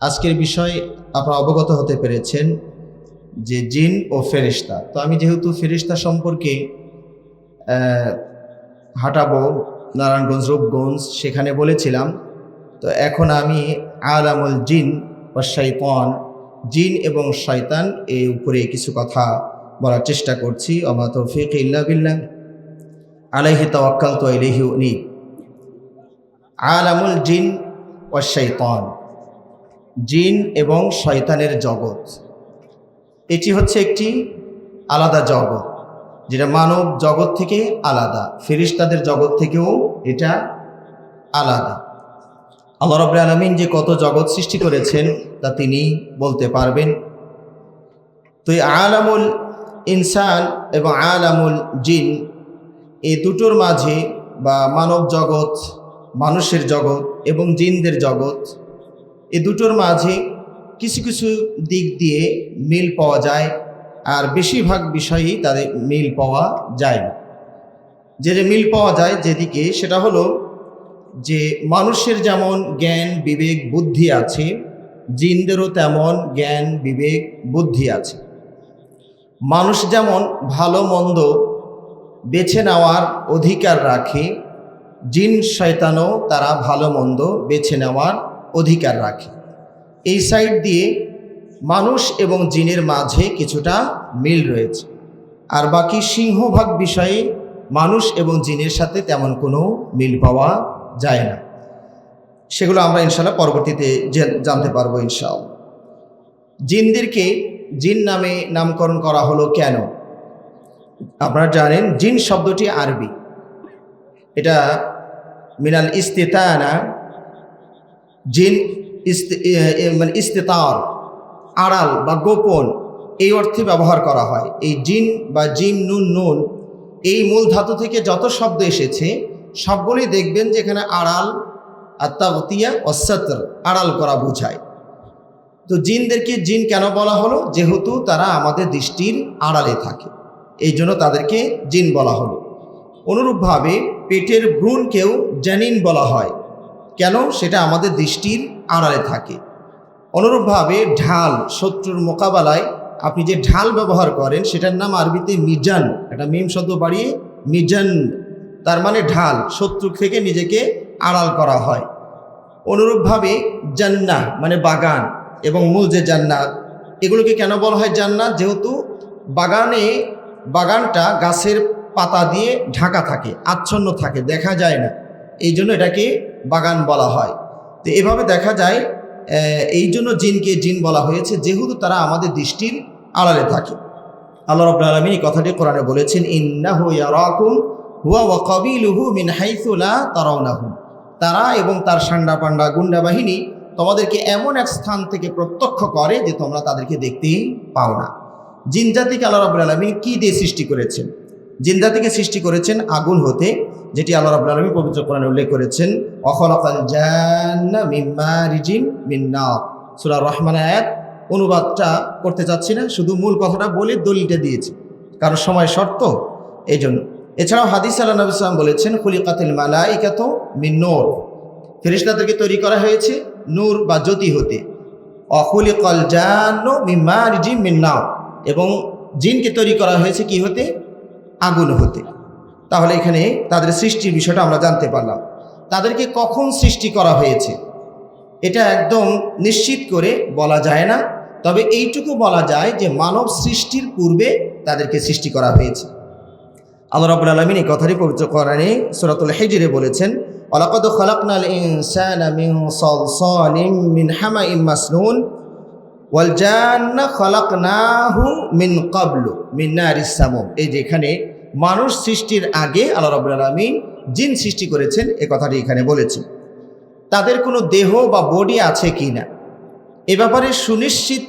আজকের বিষয় আপনারা অবগত হতে পেরেছেন যে জিন ও ফেরিস্তা তো আমি যেহেতু ফেরিস্তা সম্পর্কে হাঁটাবো, নারায়ণগঞ্জ, রূপগঞ্জ, সেখানে বলেছিলাম, তো এখন আমি আলামুল জিন ও শৈতন জিন এবং শয়তান এর উপরে কিছু কথা বলার চেষ্টা করছি। অমা তৌফিক ইল্লা বিল্লাহ। আলাইহি তাওয়াক্কাল তো ইলাইহি উনি আলামুল জিন ও শৈতন জিন এবং শয়তানের জগৎ। এটি হচ্ছে একটি আলাদা জগৎ, যেটা মানব জগৎ থেকে আলাদা ফেরিস্তাদের জগৎ থেকেও এটা আলাদা। আল্লাহ রব আলমিন যে কত জগৎ সৃষ্টি করেছেন তা তিনি বলতে পারবেন। তো এই আলামুল ইনসান এবং আলামুল জিন, এই দুটোর মাঝে বা মানব জগৎ, মানুষের জগৎ এবং জিনদের জগৎ এ দুটোর মাঝে কিছু কিছু দিক দিয়ে মিল পাওয়া যায়, আর বেশিরভাগ বিষয়েই তাদের মিল পাওয়া যায় না। যে মিল পাওয়া যায় যেদিকে, সেটা হলো যে মানুষের যেমন জ্ঞান, বিবেক, বুদ্ধি আছে, জিনদেরও তেমন জ্ঞান, বিবেক, বুদ্ধি আছে। মানুষ যেমন ভালো মন্দ বেছে নেওয়ার অধিকার রাখে, জিন, শয়তানও তারা ভালো মন্দ বেছে নেওয়ার অধিকার রাখে। এই সাইড দিয়ে মানুষ এবং জিনের মাঝে কিছুটা মিল রয়েছে। আর বাকি সিংহভাগ বিষয়ে মানুষ এবং জিনের সাথে তেমন কোনো মিল পাওয়া যায় না। সেগুলো আমরা ইনশাল্লাহ পরবর্তীতে জানতে পারব ইনশাল জিনদেরকে জিন নামে নামকরণ করা হলো কেন? আপনারা জানেন, জিন শব্দটি আরবি। এটা মিনাল ইস্তেতানা জিন মানে ইস্তেতার, আড়াল বা গোপন, এই অর্থে ব্যবহার করা হয়। এই জিন বা জিন নুন নুন, এই মূল ধাতু থেকে যত শব্দ এসেছে সবগুলি দেখবেন যে এখানে আড়াল, আত্মাগতিয়া অসত্র আড়াল করা বোঝায়। তো জিনদেরকে জিন কেন বলা হলো? যেহেতু তারা আমাদের দৃষ্টির আড়ালে থাকে। এই জন্য তাদেরকে জিন বলা হলো। অনুরূপভাবে পেটের ভ্রূণকেও জানিন বলা হয়। কেন? সেটা আমাদের দৃষ্টির আড়ালে থাকে। অনুরূপভাবে ঢাল, শত্রুর মোকাবেলায় আপনি যে ঢাল ব্যবহার করেন, সেটার নাম আরবিতে মিজান। একটা মিম শব্দ বাড়িয়ে মিজান। তার মানে ঢাল, শত্রু থেকে নিজেকে আড়াল করা হয়। অনুরূপভাবে জান্না মানে বাগান এবং মূল যে জান্নাত এগুলোকে কেন বলা হয় জান্নাত যেহেতু বাগানে, বাগানটা গাছের পাতা দিয়ে ঢাকা থাকে, আচ্ছন্ন থাকে, দেখা যায় না। এই জন্য এটাকে বাগান বলা হয়। তো এভাবে দেখা যায় এই জন্য জিনকে জিন বলা হয়েছে, যেহেতু তারা আমাদের দৃষ্টির আড়ালে থাকে। আল্লাহ রব আলমিন এই কথাটি কোরআনে বলেছেন, ইন্নাহু ইয়ারাকুম হুয়া ওয়া মিন হাইথু লা তারা এবং তার সান্ডা পান্ডা গুন্ডা বাহিনী তোমাদেরকে এমন এক স্থান থেকে প্রত্যক্ষ করে যে তোমরা তাদেরকে দেখতেই পাও না। জিন জাতিকে আল্লাহ রাবুল আলমিন কী দিয়ে সৃষ্টি করেছেন? জিন জাতিকে সৃষ্টি করেছেন আগুন হতে যেটি আল্লাহ রাবুল আলমী পবিত্র কোরআনে উল্লেখ করেছেন, অখলাকাল জান্না মিম্মা রিজিম মিন্না সুরা রহমান আয়াত, অনুবাদটা করতে চাচ্ছি না, শুধু মূল কথাটা বলে দলিলটা দিয়েছি। কারণ সময় শর্ত এই জন্য এছাড়াও হাদিস আল্লাহ নবী সাল্লাম বলেছেন, খুলিকাতিল মালাইকাত মিন নূর। ফেরিস্তাদেরকে তৈরি করা হয়েছে নূর বা জ্যোতি হতে। অখুলিকল মিম্মা রিজিম মিন্না এবং জিনকে তৈরি করা হয়েছে কি হতে? আগুন হতে। তাহলে এখানে তাদের সৃষ্টির বিষয়টা আমরা জানতে পারলাম। তাদেরকে কখন সৃষ্টি করা হয়েছে? এটা একদম নিশ্চিত করে বলা যায় না। তবে এইটুকু বলা যায় যে মানব সৃষ্টির পূর্বে তাদেরকে সৃষ্টি করা হয়েছে। আল্লাহ রাবুল আলমিন এই কথাটি পবিত্র কোরআনে সুরাতুল হেজিরে বলেছেন মিন মাসনুন মিন মিন এই যে এখানে মানুষ সৃষ্টির আগে আল্লাহ রাবুল আলমিন জিন সৃষ্টি করেছেন, এ কথাটি এখানে বলেছেন তাদের কোনো দেহ বা বডি আছে কি না এ ব্যাপারে সুনিশ্চিত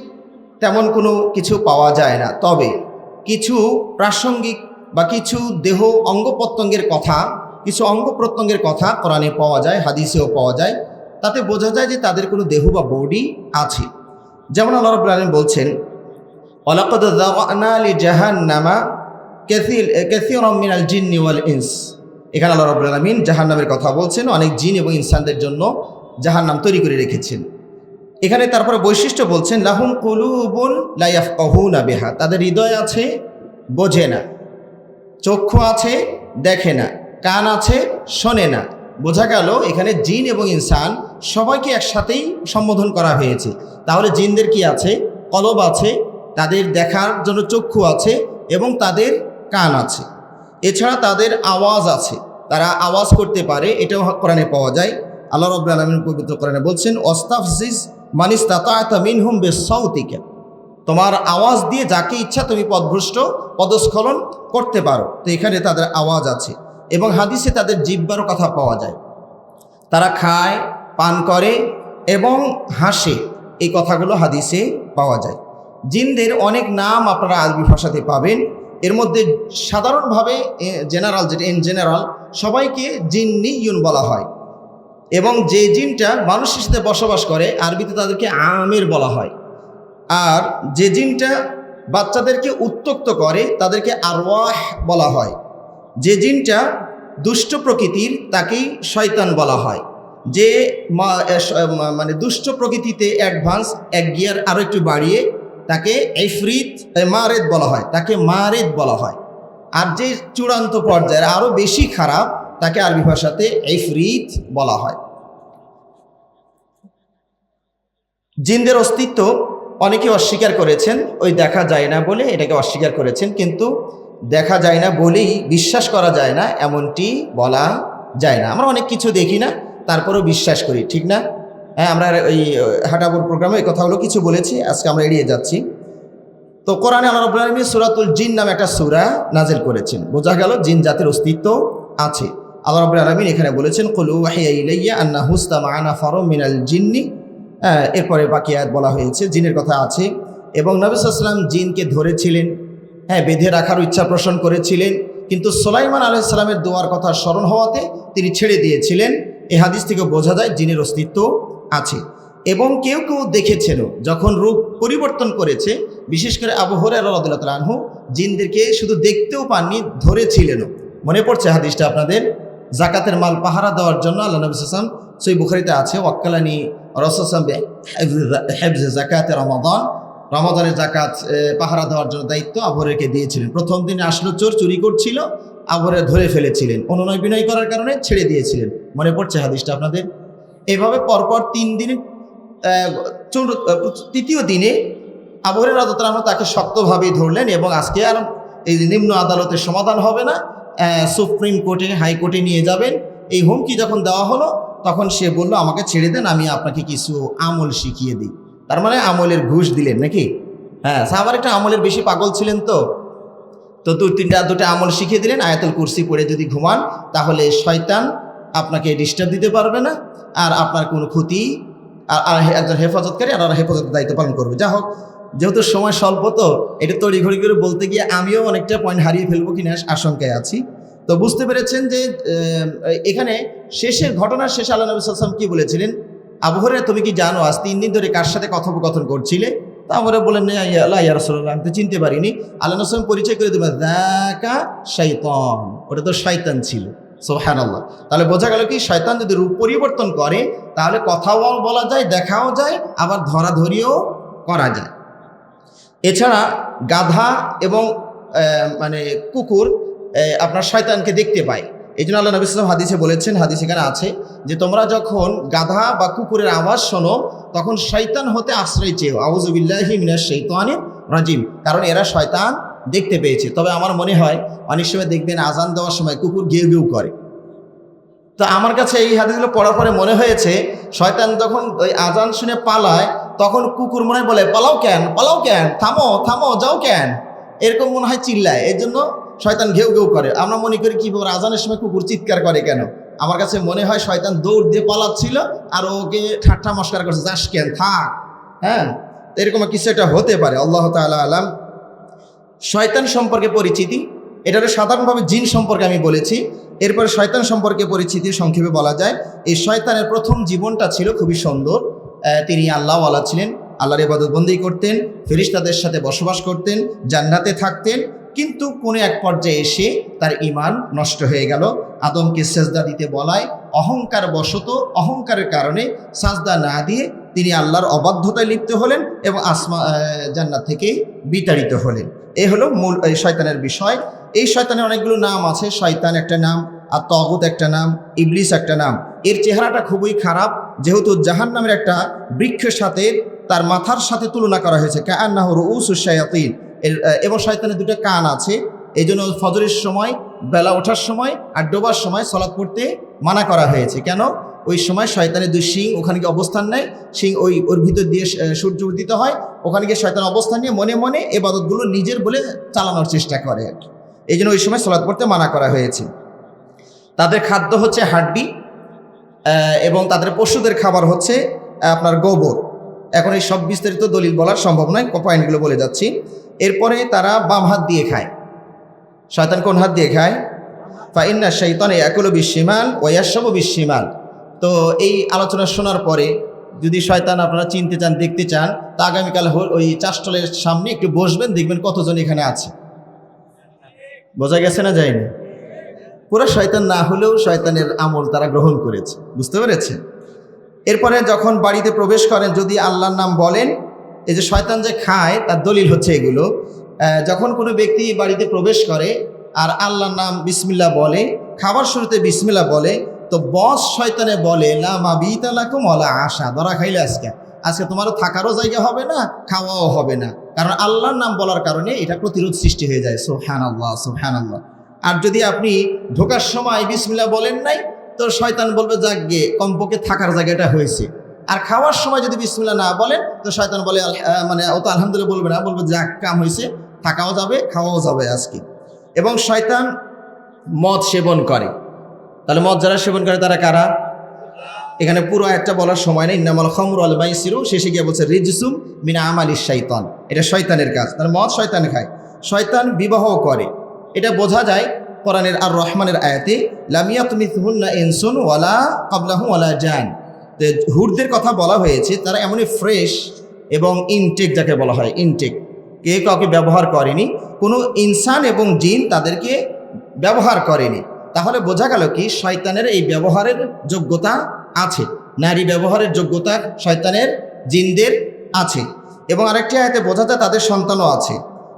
তেমন কোনো কিছু পাওয়া যায় না। তবে কিছু প্রাসঙ্গিক বা কিছু দেহ অঙ্গ প্রত্যঙ্গের কথা, কিছু অঙ্গ প্রত্যঙ্গের কথা কোরআনে পাওয়া যায়, হাদিসেও পাওয়া যায়। তাতে বোঝা যায় যে তাদের কোনো দেহ বা বডি আছে। যেমন আল্লাহ রব আলম বলছেন অলাকদ আলী মিনাল জিন্নি ওয়াল ইনস এখানে আল্লাহ রব আলমিন জাহান নামের কথা বলছেন, অনেক জিন এবং ইনসানদের জন্য জাহান নাম তৈরি করে রেখেছেন। এখানে তারপরে বৈশিষ্ট্য বলছেন, লাহুম কুলুবুন লাইফ না বেহা। তাদের হৃদয় আছে, বোঝে না। চক্ষু আছে, দেখে না। কান আছে, শোনে না। বোঝা গেল এখানে জিন এবং ইনসান সবাইকে একসাথেই সম্বোধন করা হয়েছে। তাহলে জিনদের কি আছে? কলব আছে, তাদের দেখার জন্য চক্ষু আছে এবং তাদের কান আছে। এছাড়া তাদের আওয়াজ আছে। তারা আওয়াজ করতে পারে, এটাও কোরআনে পাওয়া যায়। আল্লাহ রব আলমিন পবিত্র কোরআনে বলছেন ওস্তাফজিজ মানিস তাতা মিনহুম বে সৌতিকা তোমার আওয়াজ দিয়ে যাকে ইচ্ছা তুমি পদভ্রষ্ট পদস্খলন করতে পারো। তো এখানে তাদের আওয়াজ আছে এবং হাদিসে তাদের জিব্বারও কথা পাওয়া যায়। তারা খায়, পান করে এবং হাসে। এই কথাগুলো হাদিসে পাওয়া যায়। জিনদের অনেক নাম আপনারা আরবি ভাষাতে পাবেন। এর মধ্যে সাধারণভাবে জেনারেল যেটা ইন জেনারেল, সবাইকে জিন্নি ইউন বলা হয়। এবং যে জিনটা মানুষের সাথে বসবাস করে, আরবিতে তাদেরকে আমের বলা হয়। আর যে জিনটা বাচ্চাদেরকে উত্তক্ত করে, তাদেরকে আরওয়াহ বলা হয়। যে জিনটা দুষ্ট প্রকৃতির, তাকেই শয়তান বলা হয়। যে মানে দুষ্ট প্রকৃতিতে অ্যাডভান্স, এক গিয়ার আরও একটু বাড়িয়ে তাকে এফরিত মারেদ বলা হয়, তাকে মারেদ বলা হয়। আর যে চূড়ান্ত পর্যায়ের আরও বেশি খারাপ, তাকে আরবি ভাষাতে এফরিত বলা হয়। জিনদের অস্তিত্ব অনেকে অস্বীকার করেছেন, ওই দেখা যায় না বলে এটাকে অস্বীকার করেছেন, কিন্তু দেখা যায় না বলেই বিশ্বাস করা যায় না, এমনটি বলা যায় না। আমরা অনেক কিছু দেখি না, তারপরেও বিশ্বাস করি, ঠিক না? হ্যাঁ আমরা ওই হাটাপুর প্রোগ্রামে এই কথাগুলো কিছু বলেছি আজকে আমরা এড়িয়ে যাচ্ছি। তো কোরআনে আল্লাহ রব্বুল সূরাতুল জিন নামে একটা সুরা নাজেল করেছেন। বোঝা গেল জিন জাতির অস্তিত্ব আছে। আল্লাহ রব্বুল আলামিন এখানে বলেছেন কুলু ওয়াহিয়া আন্না হুস্তামাআনা ফারুম মিনাল জিন্নি। হ্যাঁ, এরপরে বাকি আয়াত বলা হয়েছে জিনের কথা আছে। এবং নবী সাল্লাম জিনকে ধরেছিলেন হ্যাঁ বেঁধে রাখার ইচ্ছা পোষণ করেছিলেন। কিন্তু সোলাইমান আলাইসালামের দোয়ার কথা স্মরণ হওয়াতে তিনি ছেড়ে দিয়েছিলেন। এ হাদিস থেকে বোঝা যায় জিনের অস্তিত্ব আছে। এবং কেউ কেউ দেখেছেন যখন রূপ পরিবর্তন করেছে, বিশেষ করে আবু হরের আনহু, জিনদেরকে শুধু দেখতেও পাননি, ধরেছিলেনও। মনে পড়ছে হাদিসটা আপনাদের? জাকাতের মাল পাহারা দেওয়ার জন্য আল্লাহ নবী সাল্লাম সই বুখারিতে আছে, ওয়াক্কালানি রসাম হেফজে জাকাতে রমাদান। রমাদানের জাকাত পাহারা দেওয়ার জন্য দায়িত্ব আবহরেরকে দিয়েছিলেন। প্রথম দিনে আসলো, চোর চুরি করছিল আবহরে ধরে ফেলেছিলেন। অনুনয় বিনয় করার কারণে ছেড়ে দিয়েছিলেন। মনে পড়ছে হাদিসটা আপনাদের? এভাবে পরপর তিন দিন তৃতীয় দিনে আবহরের রাজতরাহ তাকে শক্তভাবেই ধরলেন এবং আজকে আর এই নিম্ন আদালতের সমাধান হবে না। সুপ্রিম কোর্টে হাইকোর্টে নিয়ে যাবেন। এই হুমকি যখন দেওয়া হলো, তখন সে বলল, আমাকে ছেড়ে দেন, আমি আপনাকে কিছু আমল শিখিয়ে দিই। তার মানে আমলের ঘুষ দিলেন নাকি? হ্যাঁ সাহাবার একটা আমলের বেশি পাগল ছিলেন তো। তো দু তিনটা দুটো আমল শিখিয়ে দিলেন, আয়াতুল কুরসি পড়ে যদি ঘুমান, তাহলে শয়তান আপনাকে ডিস্টার্ব দিতে পারবে না আর আপনার কোনো ক্ষতি আর একজন হেফাজতকারী আর হেফাজতের দায়িত্ব পালন করবে। যা হোক যেহেতু সময় স্বল্প তো এটা তড়িঘড়ি করে বলতে গিয়ে আমিও অনেকটা পয়েন্ট হারিয়ে ফেলব কিনা আশঙ্কায় আছি। তো বুঝতে পেরেছেন যে এখানে শেষের ঘটনার শেষে আল্লাহ নবী সাল্লাম কি বলেছিলেন? আবহরে তুমি কি জানো আজ তিন দিন ধরে কার সাথে কথোপকথন করছিলে? তা আমরা বলেন "না, ইয়া আল্লাহ ইয়া রাসূলুল্লাহ, আমি তো চিনতে পারিনি। আল্লাহ পরিচয় করে দেবেন দাকা শৈতন ওটা তো শয়তান ছিল। সোহান আল্লাহ তাহলে বোঝা গেল কি? শয়তান যদি রূপ পরিবর্তন করে, তাহলে কথাও বলা যায়, দেখাও যায়, আবার ধরাধরিও করা যায়। এছাড়া গাধা এবং মানে কুকুর আপনার শয়তানকে দেখতে পায়। এই জন্য আল্লাহ নবী হাদিসে বলেছেন, হাদিস এখানে আছে যে তোমরা যখন গাধা বা কুকুরের আওয়াজ শোনো, তখন শয়তান হতে আশ্রয় চেয়েও। আউজুবিল্লাহি মিনাশ শৈতানির রাজিম। কারণ এরা শয়তান দেখতে পেয়েছে। তবে আমার মনে হয় অনেক সময় দেখবেন আজান দেওয়ার সময় কুকুর ঘেউ ঘেউ করে। তো আমার কাছে এই হাদিসগুলো পড়ার পরে মনে হয়েছে, শয়তান যখন ওই আজান শুনে পালায়, তখন কুকুর মনে বলে, পালাও কেন? পালাও কেন? থামো থামো, যাও কেন? এরকম মনে হয় চিল্লায়। এর জন্য শয়তান ঘেউ ঘেউ করে। আমরা মনে করি কি আজানের সময় কুকুর চিৎকার করে কেন? আমার কাছে মনে হয় শয়তান দৌড় দিয়ে পালাচ্ছিল আর ওকে ঠাট্টা মস্কার করছে, যাস কেন? থাক। হ্যাঁ এরকম কিছু একটা হতে পারে। আল্লাহ তাআলা আলাম শয়তান সম্পর্কে পরিচিতি। এটা সাধারণভাবে জিন সম্পর্কে আমি বলেছি। এরপরে শয়তান সম্পর্কে পরিচিতি সংক্ষেপে বলা যায়। এই শয়তানের প্রথম জীবনটা ছিল খুবই সুন্দর। তিনি আল্লাহওয়ালা ছিলেন। আল্লাহর ইবাদতবন্দি করতেন ফেরিস্তাদের সাথে বসবাস করতেন, জান্নাতে থাকতেন। কিন্তু কোনো এক পর্যায়ে এসে তার ইমান নষ্ট হয়ে গেল। আদমকে সেজদা দিতে বলায় অহংকার বশত, অহংকারের কারণে সাজদা না দিয়ে তিনি আল্লাহর অবাধ্যতায় লিপ্ত হলেন এবং আসমা জান্নাত থেকে বিতাড়িত হলেন। এই হলো মূল এই শয়তানের বিষয়। এই শয়তানের অনেকগুলো নাম আছে। শয়তান একটা নাম আর তগুত একটা নাম ইবলিস একটা নাম। এর চেহারাটা খুবই খারাপ। যেহেতু জাহান নামের একটা বৃক্ষের সাথে তার মাথার সাথে তুলনা করা হয়েছে। কান্নাহ রুসুসায়াতিন এর আহ, এবং শয়তানের দুটো কান আছে। এই জন্য ফজরের সময় বেলা ওঠার সময় আর ডোবার সময় সলাৎ পড়তে মানা করা হয়েছে। কেন? ওই সময় শয়তানের দুই শিং ওখানে গিয়ে অবস্থান নেয়। শিং ওই, ওর ভিতর দিয়ে সূর্য উদিত হয়। ওখানে গিয়ে শয়তান অবস্থান নিয়ে মনে মনে এবাদতগুলো নিজের বলে চালানোর চেষ্টা করে। আর। এই জন্য ওই সময় সলাৎ পড়তে মানা করা হয়েছে। তাদের খাদ্য হচ্ছে হাড্ডি এবং তাদের পশুদের খাবার হচ্ছে আপনার গোবর। এখন এই সব বিস্তারিত দলিল বলার সম্ভব নয় পয়েন্টগুলো বলে যাচ্ছি। এরপরে তারা বাম হাত দিয়ে খায়। শয়তান কোন হাত দিয়ে খায়? ফাইন্না শৈতান একুল বিশ্বিমাল ওয়াসব বিশ্বিমাল তো এই আলোচনা শোনার পরে যদি শয়তান আপনারা চিনতে চান, দেখতে চান, তা আগামীকাল ওই চাষটলের সামনে একটু বসবেন, দেখবেন কতজন এখানে আছে। বোঝা গেছে না যায়নি? পুরো শয়তান না হলেও শয়তানের আমল তারা গ্রহণ করেছে। বুঝতে পেরেছে এরপরে যখন বাড়িতে প্রবেশ করেন, যদি আল্লাহর নাম বলেন, এই যে শয়তান যে খায়, তার দলিল হচ্ছে এগুলো। যখন কোনো ব্যক্তি বাড়িতে প্রবেশ করে, আর আল্লাহর নাম বিসমিল্লা বলে, খাবার শুরুতে বিসমিল্লা বলে তো বস শয়তানে বলে, লা মা বিতালাকুম ওলা আশা ধরা খাইলে আজকে। আজকে তোমারও থাকারও জায়গা হবে না, খাওয়াও হবে না। কারণ আল্লাহর নাম বলার কারণে এটা প্রতিরোধ সৃষ্টি হয়ে যায়। সোহান আল্লাহ সোহান আল্লাহ আর যদি আপনি ঢোকার সময় বিসমিল্লা বলেন নাই, তো শয়তান বলবে, যাক গে, কমপক্ষে থাকার জায়গাটা হয়েছে। আর খাওয়ার সময় যদি বিসমিল্লা না বলেন, তো শয়তান বলে মানে ও তো আলহামদুলিল্লাহ বলবে না, বলবে, যাক, কাম হয়েছে, থাকাও যাবে, খাওয়াও যাবে আজকে। এবং শয়তান মদ সেবন করে। তাহলে মদ যারা সেবন করে তারা কারা? এখানে পুরো একটা বলার সময় নেই। ইন্নামাল খমর আল মাইসিরু। শেষে গিয়ে বলছে, রিজসুম মিনা আমালি শৈতান এটা শয়তানের কাজ। তাহলে মদ শয়তান খায়। শয়তান বিবাহ করে। এটা বোঝা যায় কোরআনের আর রহমানের আয়াতে লামিয়াত মিথহুন্না ইনসুন ওয়ালা কাবলাহু ওয়ালা জান। হুরদের কথা বলা হয়েছে, তারা এমনই ফ্রেশ এবং ইনটেক যাকে বলা হয়, ইনটেক। কে কাউকে ব্যবহার করেনি, কোনো ইনসান এবং জিন তাদেরকে ব্যবহার করেনি। তাহলে বোঝা গেল কি শয়তানের এই ব্যবহারের যোগ্যতা আছে। নারী ব্যবহারের যোগ্যতা শয়তানের, জিনদের আছে। এবং আরেকটি আয়াতে বোঝা যায় তাদের সন্তানও আছে।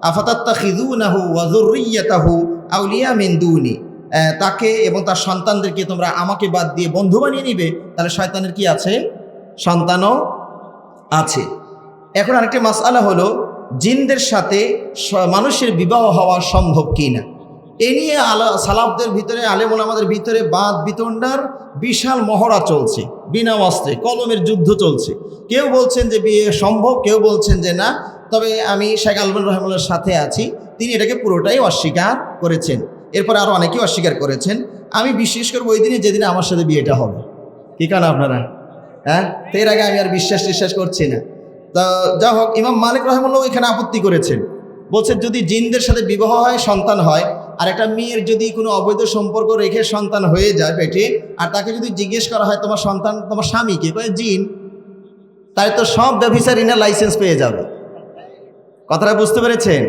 আফাতাত্তা খিদুনাহু ওয়াজুরিয়াতাহু আউলিয়া মিন্দুনি তাকে এবং তার সন্তানদেরকে তোমরা আমাকে বাদ দিয়ে বন্ধু বানিয়ে নিবে, তাহলে শয়তানের কি আছে? সন্তানও আছে। এখন আরেকটি মাসআলা হলো, জিনদের সাথে মানুষের বিবাহ হওয়া সম্ভব কি না এ নিয়ে আলা সালাফদের ভিতরে আলেমুল আমাদের ভিতরে বাদ বিতণ্ডার বিশাল মহড়া চলছে, বিনা অস্ত্রে কলমের যুদ্ধ চলছে। কেউ বলছেন যে বিয়ে সম্ভব, কেউ বলছেন যে না, তবে আমি শেখ আলমান রহমুল্লার সাথে আছি, তিনি এটাকে পুরোটাই অস্বীকার করেছেন। এরপর আরও অনেকেই অস্বীকার করেছেন। আমি বিশ্বাস করব ওই দিনে যেদিনে আমার সাথে বিয়েটা হবে। কি কারণ আপনারা? হ্যাঁ? তো এর আগে আমি আর বিশ্বাস টিশ্বাস করছি না। তা যা হোক, ইমাম মালিক রহমুল্লাহ এখানে আপত্তি করেছেন। বলছেন, যদি জিনদের সাথে বিবাহ হয়, সন্তান হয় আর একটা মেয়ের যদি কোনো অবৈধ সম্পর্ক রেখে সন্তান হয়ে যায় পেটে আর তাকে যদি জিজ্ঞেস করা হয়, তোমার সন্তান, তোমার স্বামীকে জিন তাই তো সব ব্যবসার ঋণের লাইসেন্স পেয়ে যাবে। কথাটা বুঝতে পেরেছেন?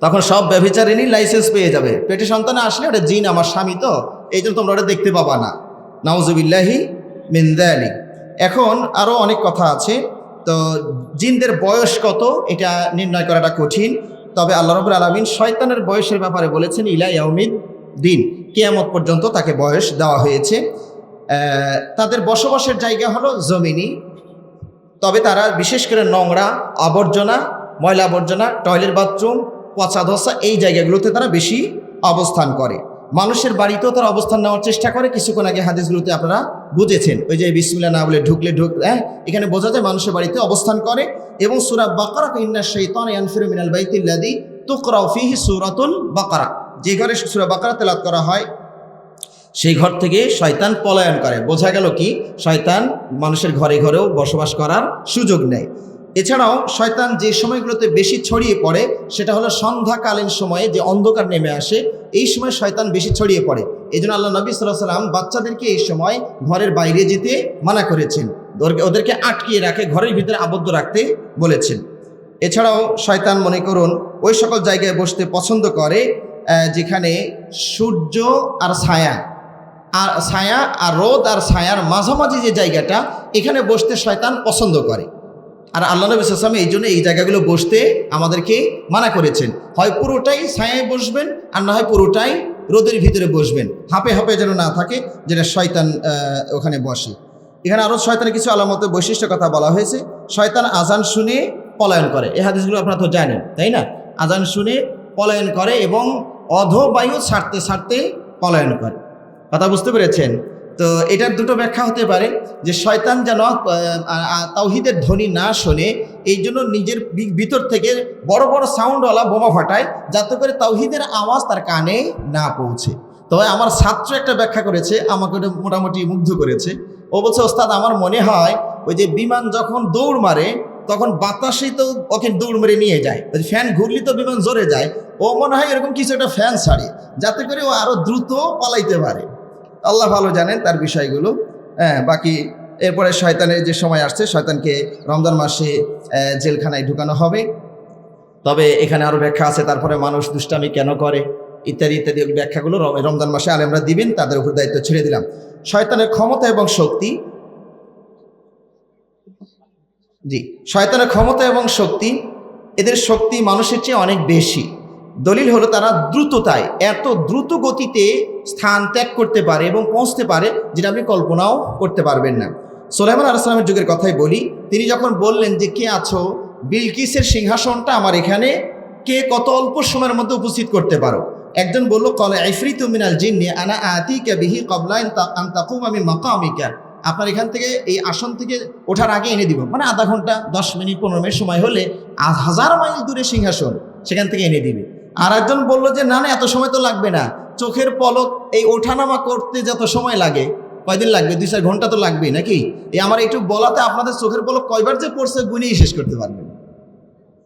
তখন সব ব্যভিচারিণী লাইসেন্স পেয়ে যাবে। পেটে সন্তান আসলে ওটা জিন, আমার স্বামী তো, এই জন্য তোমরা ওটা দেখতে পাবা না। নাউজুবিল্লাহি মিন্দালি এখন আরও অনেক কথা আছে। তো জিনদের বয়স কত? এটা নির্ণয় করাটা কঠিন। তবে আল্লাহ রবুল আলমিন শয়তানের বয়সের ব্যাপারে বলেছেন, ইলা ইয়াউমিদ দিন। কেয়ামত পর্যন্ত তাকে বয়স দেওয়া হয়েছে। তাদের বসবাসের জায়গা হলো জমিনি। তবে তারা বিশেষ করে নোংরা আবর্জনা, ময়লা আবর্জনা, টয়লেট বাথরুম, পচা ধসা এই জায়গাগুলোতে তারা বেশি অবস্থান করে। মানুষের বাড়িতেও তারা অবস্থান নেওয়ার চেষ্টা করে। কিছুক্ষণ আগে হাদিসগুলোতে আপনারা বুঝেছেন। ওই যে বিসমিল্লা না বলে ঢুকলে ঢুক হ্যাঁ এখানে বোঝা যায় মানুষের বাড়িতে অবস্থান করে। এবং সুরা বাকারা ইন্না শৈতান ইয়ানফিরু মিনাল বাইতিল্লাদি তুকরাউ ফিহি সূরাতুল বাকারা। যে ঘরে সুরা বাকারা তেলাত করা হয়, সেই ঘর থেকে শয়তান পলায়ন করে। বোঝা গেল কি? শয়তান মানুষের ঘরে ঘরেও বসবাস করার সুযোগ নেয়। এছাড়াও শয়তান যে সময়গুলোতে বেশি ছড়িয়ে পড়ে, সেটা হলো সন্ধ্যাকালীন সময়ে যে অন্ধকার নেমে আসে, এই সময় শয়তান বেশি ছড়িয়ে পড়ে। এই জন্য আল্লাহ নবী সাল্লাহ সাল্লাম বাচ্চাদেরকে এই সময় ঘরের বাইরে যেতে মানা করেছেন। ওদেরকে- আটকিয়ে রাখে, ঘরের ভিতরে আবদ্ধ রাখতে বলেছেন। এছাড়াও শয়তান মনে করুন, ওই সকল জায়গায় বসতে পছন্দ করে যেখানে সূর্য আর ছায়া আর ছায়া আর রোদ আর ছায়ার মাঝামাঝি যে জায়গাটা, এখানে বসতে শয়তান পছন্দ করে। আর আল্লাহ নবী সাল্লাম এই জন্য এই জায়গাগুলো বসতে আমাদেরকে মানা করেছেন। হয় পুরোটাই ছায়ায় বসবেন, আর না হয় পুরোটাই রোদের ভিতরে বসবেন। হাঁপে হাঁপে যেন না থাকে যেটা শয়তান ওখানে বসে। এখানে আরও শয়তানের কিছু আলামতের বৈশিষ্ট্য কথা বলা হয়েছে। শয়তান আজান শুনে পলায়ন করে। এই হাদিসগুলো আপনারা তো জানেন, তাই না? আজান শুনে পলায়ন করে এবং অধবায়ু ছাড়তে ছাড়তে পলায়ন করে। কথা বুঝতে পেরেছেন? তো এটার দুটো ব্যাখ্যা হতে পারে যে শয়তান যেন তাওহিদের ধ্বনি না শোনে এই জন্য নিজের ভিতর থেকে বড় বড় সাউন্ডওয়ালা বোমা ফাটায়, যাতে করে তাওহিদের আওয়াজ তার কানে না পৌঁছে। তবে আমার ছাত্র একটা ব্যাখ্যা করেছে, আমাকে ওটা মোটামুটি মুগ্ধ করেছে। ও বলছে, ওস্তাদ, আমার মনে হয় ওই যে বিমান যখন দৌড় মারে, তখন বাতাসেই তো ওকে দৌড় মেরে নিয়ে যায়। ওই ফ্যান ঘুরলি তো বিমান জোরে যায়। ও মনে হয় এরকম কিছু একটা ফ্যান ছাড়ে, যাতে করে ও আরও দ্রুত পালাইতে পারে। আল্লাহ ভালো জানেন তার বিষয়গুলো। হ্যাঁ বাকি এরপরে শয়তানের যে সময় আসছে, শয়তানকে রমজান মাসে জেলখানায় ঢুকানো হবে। তবে এখানে আরও ব্যাখ্যা আছে, তারপরে মানুষ দুষ্টামি কেন করে? ইত্যাদি ইত্যাদি ব্যাখ্যাগুলো রম- রমজান মাসে আলেমরা দিবেন, তাদের উপর দায়িত্ব ছেড়ে দিলাম। শয়তানের ক্ষমতা এবং শক্তি, জি, শয়তানের ক্ষমতা এবং শক্তি, এদের শক্তি মানুষের চেয়ে অনেক বেশি। দলিল হলো তারা দ্রুততায়, এত দ্রুত গতিতে স্থান ত্যাগ করতে পারে এবং পৌঁছতে পারে, যেটা আপনি কল্পনাও করতে পারবেন না। সোলাইমান আলাইসলামের যুগের কথাই বলি, তিনি যখন বললেন যে, কে আছো? বিলকিসের সিংহাসনটা আমার এখানে, কে কত অল্প সময়ের মধ্যে উপস্থিত করতে পারো। একজন বলল, কলে আইফরিত মিনাল জিন্নি, আনা আতিকা বিহি কবলা আন্তাকুম আমি মাকামিকা। আপনার এখান থেকে এই আসন থেকে ওঠার আগে এনে দিব। মানে আধা ঘণ্টা, দশ মিনিট, পনেরো মিনিট সময় হলে হাজার মাইল দূরে সিংহাসন, সেখান থেকে এনে দিবে। আর একজন বলল যে, না না, এত সময় তো লাগবে না। চোখের পলক, এই ওঠানামা করতে যত সময় লাগে, কয়দিন লাগবে? দুই, চার ঘণ্টা তো লাগবেই, নাকি? এই আমার একটু বলাতে আপনাদের চোখের পলক কয়বার যে পড়ছে গুনিয়ে শেষ করতে পারবেন।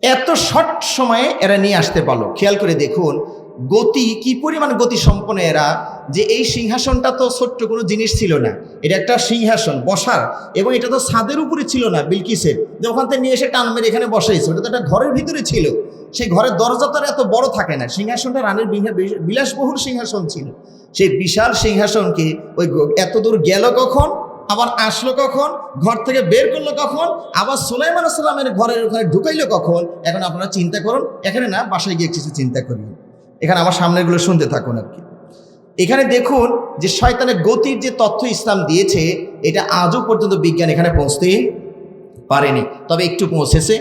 এত শর্ট সময়ে এরা নিয়ে আসতে পারল। খেয়াল করে দেখুন গতি, কি পরিমাণ গতি সম্পন্ন এরা? যে এই সিংহাসনটা তো ছোট্ট কোনো জিনিস ছিল না। এটা একটা সিংহাসন, বসার, এবং এটা তো ছাদের উপরে ছিল না, বিলকিসের। যে ওখান থেকে নিয়ে এসে টান মেরে এখানে বসাইছে, ওটা তো একটা ঘরের ভিতরে ছিল। সেই ঘরের দরজা তো এত বড় থাকে না। সিংহাসনটা রানের বিহা- বিলাসবহুল সিংহাসন ছিল। সেই বিশাল সিংহাসনকে ওই এত দূর গেল কখন? আবার আসলো কখন? ঘর থেকে বের করল কখন? আবার সোলাইমান সাল্লামের ঘরের ওখানে ঢুকাইলো কখন? এখন আপনারা চিন্তা করুন। এখানে না, বাসায় গিয়ে কিছু চিন্তা করবেন এখানে আমার সামনেরগুলো শুনতে থাকুন আর কি। এখানে দেখুন যে শয়তানের গতির যে তথ্য ইসলাম দিয়েছে, এটা আজও পর্যন্ত বিজ্ঞান এখানে পৌঁছতে পারেনি। তবে একটু পৌঁছেছে,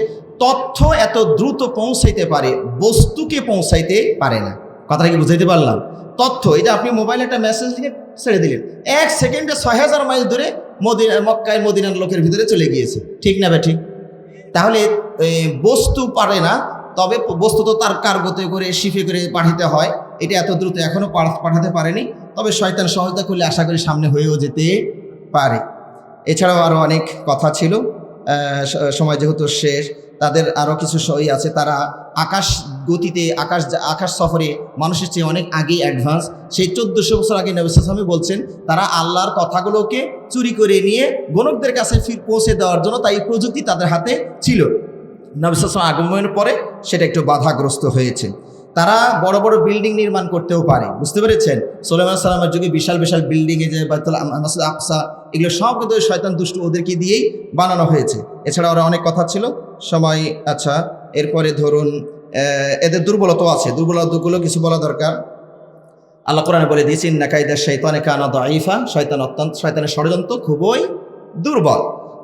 তথ্য এত দ্রুত পৌঁছাইতে পারে, বস্তুকে পৌঁছাইতে পারে না। কথাটা কি বুঝাইতে পারলাম? তথ্য, এই যে আপনি মোবাইলে একটা মেসেজ লিখে ছেড়ে দিলেন, এক সেকেন্ডে ছয় হাজার মাইল দূরে মদিনা, মক্কায় মদিনার লোকের ভিতরে চলে গিয়েছে। ঠিক না বে ঠিক তাহলে বস্তু পারে না তবে বস্তু তো তার কার্গোতে করে শিফে করে পাঠাতে হয়। এটা এত দ্রুত এখনও পাঠাতে পারেনি। তবে শয়তান সহায়তা করলে আশা করি সামনে হয়েও যেতে পারে। এছাড়াও আরও অনেক কথা ছিল। সময় যেহেতু শেষ, তাদের আরও কিছু সই আছে। তারা আকাশ গতিতে, আকাশ আকাশ সফরে মানুষের চেয়ে অনেক আগেই অ্যাডভান্স সেই চোদ্দোশো বছর আগে নবিসামি বলছেন, তারা আল্লাহর কথাগুলোকে চুরি করে নিয়ে গণকদের কাছে ফির পৌঁছে দেওয়ার জন্য তাই প্রযুক্তি তাদের হাতে ছিল। নবিসাম আগমনের পরে সেটা একটু বাধাগ্রস্ত হয়েছে। তারা বড় বড় বিল্ডিং নির্মাণ করতেও পারে, বুঝতে পেরেছেন? সোলেমান সালামের যুগে বিশাল বিশাল বিল্ডিংয়ে যে আকসা, এগুলো সব কিন্তু শয়তান দুষ্টু ওদেরকে দিয়েই বানানো হয়েছে। এছাড়া ওরা অনেক কথা ছিল, সময় আচ্ছা এরপরে ধরুন এদের দুর্বলতাও আছে, দুর্বলতাগুলো কিছু বলা দরকার। আল্লাহ কোরআনে বলে দিয়েছেন নাকাইদা শৈতানে কানা দাইফা শয়তান অত্যন্ত, শয়তানের ষড়যন্ত্র খুবই দুর্বল।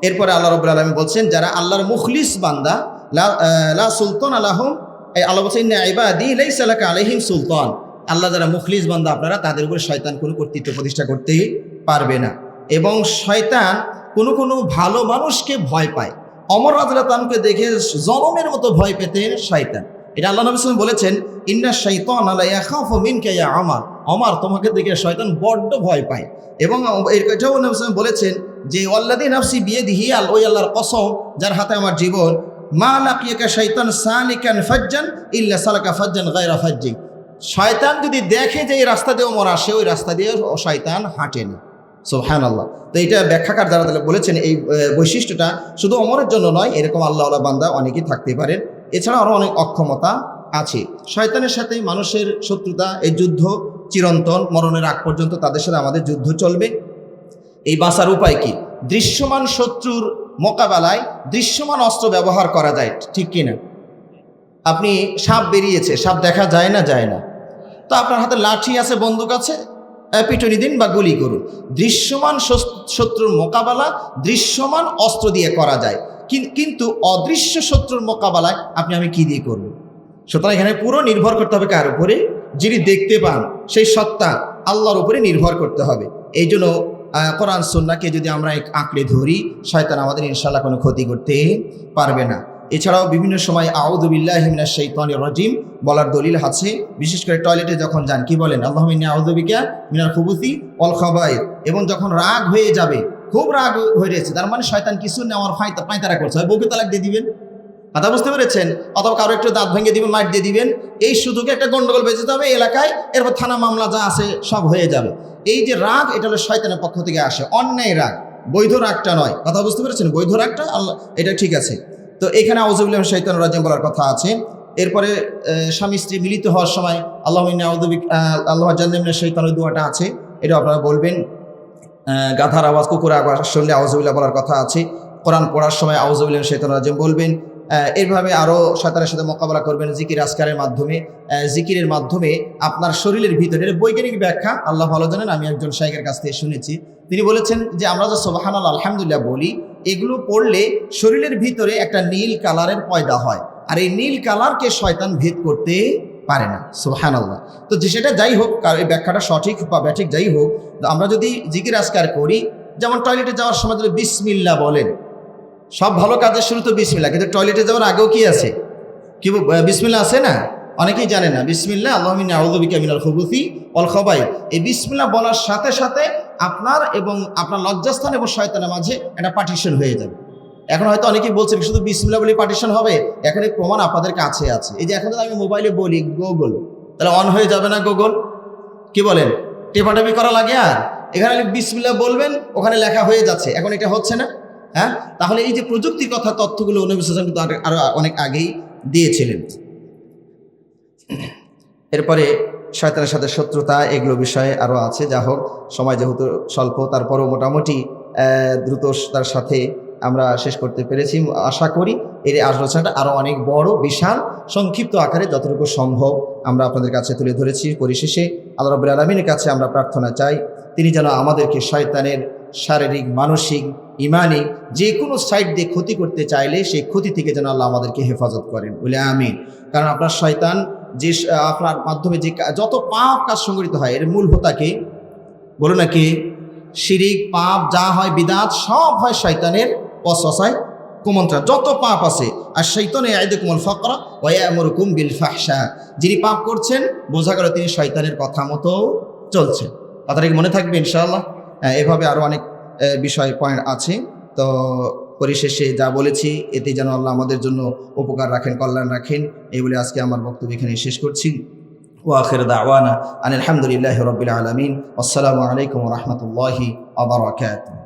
এরপরে আল্লাহ রবুল আলমী বলছেন, যারা আল্লাহর মুখলিস বান্দা লা সুলতান আলাহম এই আল্লাহ বলছেন ইবাদি লাইসালাকা আলাইহিম সুলতান। আল্লাহ যারা মুখলিস বান্দা, আপনারা তাদের উপরে শয়তান কোনো কর্তৃত্ব প্রতিষ্ঠা করতেই পারবে না। এবং শয়তান কোনো কোনো ভালো মানুষকে ভয় পায়। অমর রাজরাতানকে দেখে জনমের মতো ভয় পেতেন শয়তান। এটা আল্লাহ নবী বলেছেন, ইন্না শৈতান আল্লাহ ইয়াখাফু মিনকা ইয়া আমার আমার তোমাকে দেখে শয়তান বড্ড ভয় পায়। এবং এটাও নবী বলেছেন যে ওয়াল্লাদি নাফসি বিয়ে দিহি আল ওই আল্লাহর কসম, যার হাতে আমার জীবন মা লাকিয়াকা শৈতান সালিকান ফাজ্জান ইল্লা সালাকা ফাজ্জান গায়রা ফাজ্জি। শয়তান যদি দেখে যে এই রাস্তা দিয়ে ওমর আসে, ওই রাস্তা দিয়ে শয়তান হাঁটেনি। সোহান আল্লাহ তো এটা ব্যাখ্যাকার যারা তাহলে বলেছেন, এই বৈশিষ্ট্যটা শুধু অমরের জন্য নয়, এরকম আল্লাহ আল্লাহ বান্দা অনেকেই থাকতে পারেন। এছাড়া আরও অনেক অক্ষমতা আছে। শয়তানের সাথে মানুষের শত্রুতা, এই যুদ্ধ চিরন্তন, মরণের আগ পর্যন্ত তাদের সাথে আমাদের যুদ্ধ চলবে। এই বাঁচার উপায় কি? দৃশ্যমান শত্রুর মোকাবেলায় দৃশ্যমান অস্ত্র ব্যবহার করা যায়, ঠিক কি না আপনি সাপ বেরিয়েছে, সাপ দেখা যায় না যায় না। তো আপনার হাতে লাঠি আছে, বন্দুক আছে? পিটুনি দিন বা গুলি করুন। দৃশ্যমান শত্রুর মোকাবেলা দৃশ্যমান অস্ত্র দিয়ে করা যায়। কিন- কিন্তু অদৃশ্য শত্রুর মোকাবেলায় আপনি, আমি কি দিয়ে করব? সুতরাং এখানে পুরো নির্ভর করতে হবে কার উপরে? যিনি দেখতে পান, সেই সত্তা আল্লাহর উপরে নির্ভর করতে হবে। এই জন্য কোরআন, সন্নাকে যদি আমরা এক আঁকড়ে ধরি, শয়তান আমাদের ইনশাল্লাহ কোনো ক্ষতি করতে পারবে না। এছাড়াও বিভিন্ন সময় আউদুবিল্লাহিমিনা শৈতানির রাজিম বলার দলিল আছে। বিশেষ করে টয়লেটে যখন যান, কি বলেন? আল্লাহ আউদুবিকা মিনার খুবুতি অল খাবাই এবং যখন রাগ হয়ে যাবে, খুব রাগ হয়ে রয়েছে, তার মানে শয়তান কিছু নেওয়ার ফাইতা পায়তারা করছে। হয় বউকে তালাক দিয়ে দিবেন? কথা বুঝতে পেরেছেন? অথবা কারও একটু দাঁত ভেঙে দিবেন মার দিয়ে দিবেন। এই সুযোগে একটা গন্ডগোল বেঁচে যাবে এলাকায় এরপর থানা মামলা যা আছে, সব হয়ে যাবে। এই যে রাগ, এটা হলো শয়তানের পক্ষ থেকে আসে। অন্যায় রাগ, বৈধ রাগটা নয়। কথা বুঝতে পেরেছেন? বৈধ রাগটা? আল্লাহ, এটা ঠিক আছে। তো এখানে আউজুবিল্লাহ শৈতান রাজিম বলার কথা আছে। এরপরে স্বামী স্ত্রী মিলিত হওয়ার সময় আল্লাহ আউদুবিক আল্লাহ জান্নামিনের শৈতানের দোয়াটা আছে। এটা আপনারা বলবেন। গাধার আওয়াজ কুকুর আওয়াজ শুনলে আউজুবিল্লাহ বলার কথা আছে। কোরআন পড়ার সময় আউজুবিল্লাহ শৈতান রাজিম বলবেন এইভাবে আরও শয়তানের সাথে মোকাবেলা করবেন জিকির আজকারের মাধ্যমে। জিকিরের মাধ্যমে আপনার শরীরের ভিতরে এর বৈজ্ঞানিক ব্যাখ্যা, আল্লাহ ভালো জানেন, আমি একজন শাইকের কাছ থেকে শুনেছি। তিনি বলেছেন যে, আমরা যে সোবাহান আলহামদুলিল্লাহ বলি, এগুলো পড়লে শরীরের ভিতরে একটা নীল কালারের পয়দা হয়। আর এই নীল কালারকে শয়তান ভেদ করতে পারে না সোহান আল্লাহ তো যে সেটা যাই হোক, কার এই ব্যাখ্যাটা সঠিক বা ব্যাঠিক যাই হোক আমরা যদি জিকির আজকার করি, যেমন টয়লেটে যাওয়ার সময় যদি বিসমিল্লা বলেন সব ভালো কাজের শুরু তো বিসমিল্লা কিন্তু টয়লেটে যাওয়ার আগেও কি আছে? কি বিসমিল্লা আছে না? অনেকেই জানে না বিসমিল্লা আল্লাহমিন আউদবিকা মিনাল অল খবাই এই বিসমিল্লা বলার সাথে সাথে আপনার এবং আপনার লজ্জাস্থান এবং শয়তানের মাঝে একটা পার্টিশন হয়ে যাবে। এখন হয়তো অনেকেই বলছেন শুধু বিসমিল্লা বলে পার্টিশন হবে? এখন এই প্রমাণ আপনাদের কাছে আছে। এই যে এখন আমি মোবাইলে বলি গুগল তাহলে অন হয়ে যাবে না গুগল কি বলেন? টেপাটেপি করা লাগে আর? এখানে বিসমিল্লা বলবেন, ওখানে লেখা হয়ে যাচ্ছে। এখন এটা হচ্ছে না? হ্যাঁ? তাহলে এই যে প্রযুক্তির কথা তথ্যগুলো নবী সাল্লাম কিন্তু আরো- আরও অনেক আগেই দিয়েছিলেন। এরপরে শয়তানের সাথে শত্রুতা এগুলো বিষয়ে আরও আছে। যা হোক সময় যেহেতু স্বল্প তারপরও মোটামুটি আহ, দ্রুত তার সাথে আমরা শেষ করতে পেরেছি। আশা করি এর আলোচনাটা আরও অনেক বড় বিশাল সংক্ষিপ্ত আকারে যতটুকু সম্ভব আমরা আপনাদের কাছে তুলে ধরেছি। পরিশেষে আল্লাহ রবুল আলমিনের কাছে আমরা প্রার্থনা চাই তিনি যেন আমাদেরকে শয়তানের শারীরিক, মানসিক, ইমানি, যে কোনো সাইড দিয়ে ক্ষতি করতে চাইলে সেই ক্ষতি থেকে যেন আল্লাহ আমাদেরকে হেফাজত করেন। বলে আমি কারণ আপনার শয়তান যে আপনার মাধ্যমে যে যত পাপ কাজ সংগঠিত হয়, এর মূল হোতাকে বলো নাকি শিরিক, পাপ, যা হয় বিদাত, সব হয় শয়তানের অসসায় কুমন্ত্রা যত পাপ আছে, আর শৈতনে আয়দে কুমল ফকরা ওয়ামরকুম বিল ফাহসা যিনি পাপ করছেন, বোঝা গেল তিনি শয়তানের কথা মতো চলছেন। কথাটা কি মনে থাকবে ইনশাআল্লাহ? এভাবে আরও অনেক বিষয় পয়েন্ট আছে। তো পরিশেষে যা বলেছি, এতে যেন আল্লাহ আমাদের জন্য উপকার রাখেন, কল্যাণ রাখেন, এই বলে আজকে আমার বক্তব্য এখানে শেষ করছি। ওয়াখির দাওয়ানা আনিল হামদুলিল্লাহ রবিল আলমিন। আসসালামু আলাইকুম রহমতুল্লাহি আবরাকাত